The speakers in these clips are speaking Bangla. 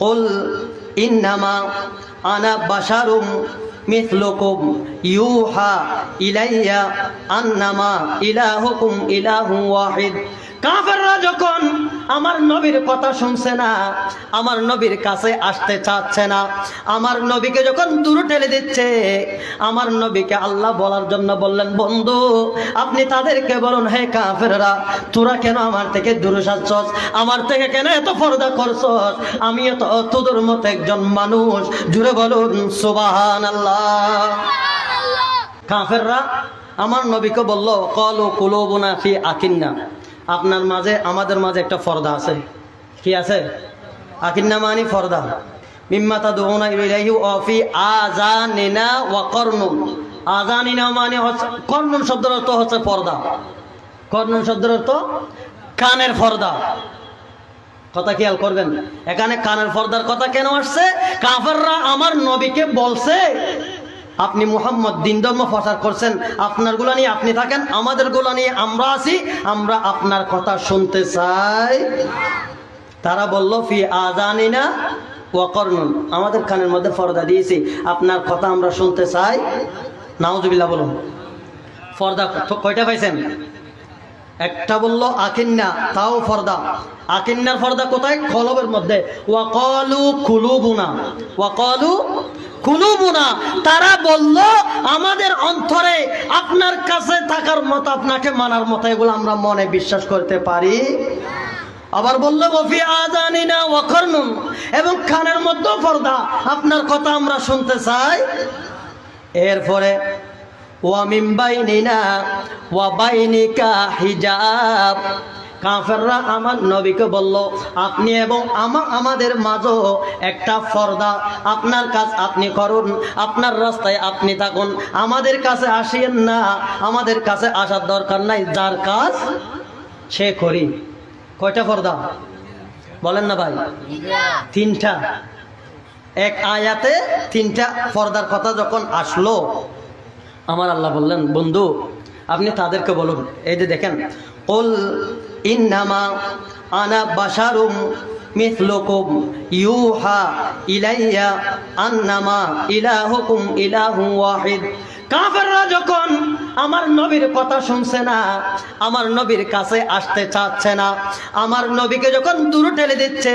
قل إنما أنا بشر مثلكم يوحى إلي أنما إلهكم إله واحد কাফেররা যখন আমার নবীর কথা শুনছে না, আমার নবীর কাছে আসতে চাচ্ছে না, আমার নবীকে যখন দূর ঠেলে দিচ্ছে, আমার নবীকে আল্লাহ বলার জন্য বললেন, বন্ধু, আপনি তাদেরকে বলুন, হে কাফেররা, তোরা কেন আমার থেকে দূরে যাচ্ছস আমার থেকে কেন এত পর্দা করছস? আমি তো তোদের মতো একজন মানুষ। জুড়ে বলুন সুবাহান আল্লাহ কাফেররা আমার নবীকে বলল, কল ও কুলোবনা ফি আকিন্না। আপনার মাঝে, আমাদের মাঝে একটা ফর্দা আছে। কি আছে? আকিন্না মানি ফর্দা। মিম্মা তাদউনা ইলাইহি ওয়া কর্নুন। আযানিনা মানে হচ্ছে, কর্নুন শব্দের অর্থ হচ্ছে পর্দা। কর্নুন শব্দের অর্থ কানের পর্দা কথা খেয়াল করবেন? এখানে কানের পর্দার কথা কেন আসছে? কাফেররা আমার নবীকে বলছে আপনি মুহাম্মদ দিন ধর্ম প্রচার করছেন, আপনারগুলা নিয়ে আপনি থাকেন, আমাদেরগুলা নিয়ে আমরা আছি, আমরা আপনার কথা শুনতে চাই। তারা বলল, ফি আজানিনা ওয়াকর্নুন আমাদের কানের মধ্যে পর্দা দিয়েছি, আপনার কথা আমরা শুনতে চাই। নাউজুবিল্লাহ বলুন। পর্দা তো- কয়টা পাইছেন? একটা বলল, আকিন্না। তাও ফর্দা আকিন্নার ফর্দা কোথায়? কলবের মধ্যে। ওয়াকলু কুলুবুনা। ওয়াকলু কুলুবুনা। তারা বলল, আমাদের অন্তরে আপনার কাছে থাকার মতো আপনাকে মানার মতো এগুলো আমরা মনে বিশ্বাস করতে পারি। আবার বলল বফি আজানি আজানিনা ওয়াকর্নুন এবং খানের মধ্যেও পর্দা। আপনার কথা আমরা শুনতে চাই। এরপরে ওয়ামিন বাইনিনা ওয়া বাইনিকা হিজাব। কাফেররা আমার নবীকে বলল আপনি এবং আমা আমাদের মাঝও একটা ফর্দা। আপনার কাজ আপনি করুন আপনার রাস্তায় আপনি থাকুন। আমাদের কাছে আসিয়েন না আমাদের কাছে আসার দরকার নাই। যার কাজ সে করি। কয়টা ফর্দা? বলেন না ভাই। তিনটা। এক আয়াতে তিনটা ফর্দার কথা যখন আসলো আমার আল্লাহ বললেন বন্ধু আপনি তাদেরকে বলুন। এই যে দেখেন ইন্নামা আনা বাসারুম মিথলকুম ইউহা ইলাইয়া আন্নামা ইলাহুকুম ইলাহু ওয়াহিদ। কাফেররা যখন আমার নবীর কথা শুনছে না আমার নবীর কাছে আসতে চাচ্ছে না আমার নবীকে যখন দূর ঠেলে দিচ্ছে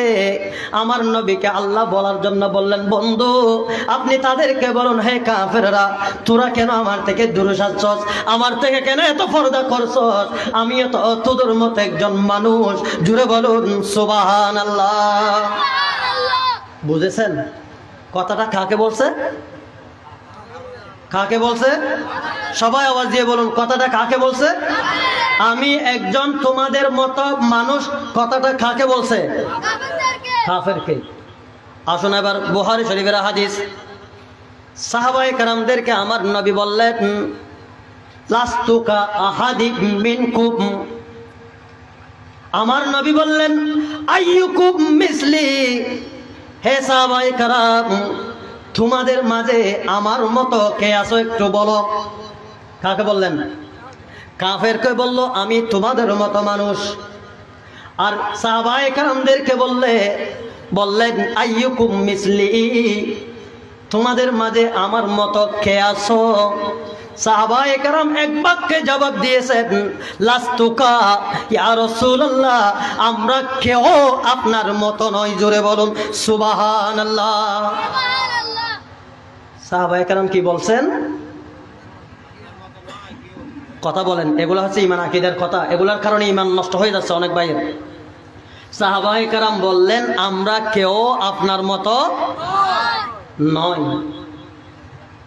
আমার নবীকে আল্লাহ বলার জন্য বললেন বন্ধু আপনি তাদেরকে বলুন হে কাফেররা তোরা কেন আমার থেকে দূরে যাচ্ছস আমার থেকে কেন এত পর্দা করছস? আমি তো তোদের মতো একজন মানুষ। জুড়ে বলুন সুবাহান আল্লাহ বুঝেছেন? কথাটা কাকে বলছে? কাকে বলছে? সবাই আওয়াজ দিয়ে বলুন, কথাটা কাকে বলছে? আমি একজন তোমাদের মতো মানুষ, কথাটা কাকে বলছে? কাফেরকে। আসুন এবার বুহারি শরীফের হাদিস। সাহাবাই কারামদেরকে আমার নবী বললেন আমার নবী বললেন, আইয়ুকুম মিসলি। হে সাহাবাই কারাম তোমাদের মাঝে আমার মতো কে আছো একটু বলো। কাকে বললেন? কাফেরকে বলল, আমি তোমাদের মতো মানুষ। আর সাহাবায়ে কারামদেরকে বললে, বললেন, আইয়ুকুম মিসলি, তোমাদের মাঝে আমার মতো কে আছো? সাহাবায়ে কারাম এক বাক্যে জবাব দিয়েছেন, লাস্তুকা, ইয়া রাসূলুল্লাহ, আমরা কেউ আপনার মতো নয় জোরে বলুন, সুবহানাল্লাহ। সাহাবায়ে কারাম কি বলছেন? কথা বলেন, এগুলো হচ্ছে ইমান আকিদের কথা। এগুলোর কারণে ইমান নষ্ট হয়ে যাচ্ছে অনেক ভাইয়ের। সাহাবাই কারাম বললেন, আমরা কেউ আপনার মতো নয়।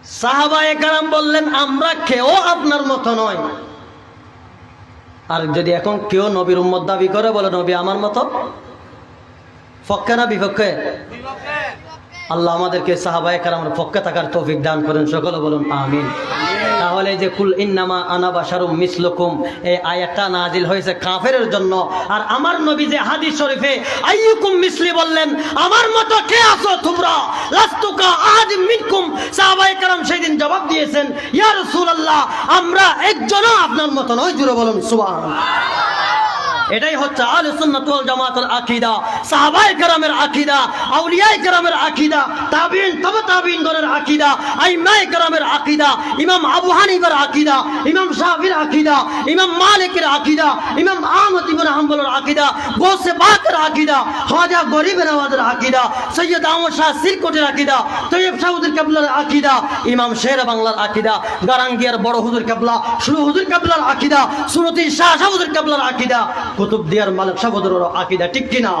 সাহাবাই কারাম বললেন, আমরা কেউ আপনার মতো নয়। আর যদি এখন কেউ নবীর উম্মত দাবি করে, বলে, নবী আমার মতো? পক্ষে না বিপক্ষে। আল্লাহ আমাদেরকে সাহাবায়ে কারামের পক্ষে থাকার তৌফিক দান করেন, সকলে বলুন আমিন। তাহলে যে কুল ইন্নামা আনা বাশারুম মিসলুকুম, এই আয়াতটা নাজিল হয়েছে কাফের জন্য। আর আমার নবী যে হাদিস শরীফে আইয়ুকুম মিসলি বললেন, আমার মতো কে আছো তোমরা? লাস্তুকা আজ মিনকুম। সাহাবায়ে কারাম সেদিন জবাব দিয়েছেন, ইয়া রাসূলুল্লাহ, আমরা একজনও আপনার মতো নয়। জুড়ে বলুন, সুবহানাল্লাহ। এটাই হচ্ছে আল সুন্নাত ওয়াল জামাতের আকীদা, সাহাবায়ে কেরামের আকীদা, আউলিয়ায়ে কেরামের আকীদা, তাবিঈন, তবে তাবিন তাবিঈনগণের আকীদা, আইমায়ে কেরামের আকীদা, ইমাম আবু হানিফার আকীদা, ইমাম শাফির আকীদা, ইমাম মালিকের আকীদা, ইমাম আহমদ ইবনে হাম্বলের আকীদা, গোসে পাকের আকীদা, খাজা গরিব নওয়াজের আকীদা, সৈয়দ আহমদ শাহ সিরকোটের আকীদা, তৈয়ব শাহুদের কেবলার আকীদা, ইমাম শের বাংলার আকীদা, গারাঙ্গিয়ার বড় হুজুর কেবলা, শুরু হুজুর কেবলার আকীদা, সুরতি শাহ শাহুদের কেবলার আকীদা। কুতুব দিয়ার মালিক শাহুদের আকিদা ঠিক কিনা?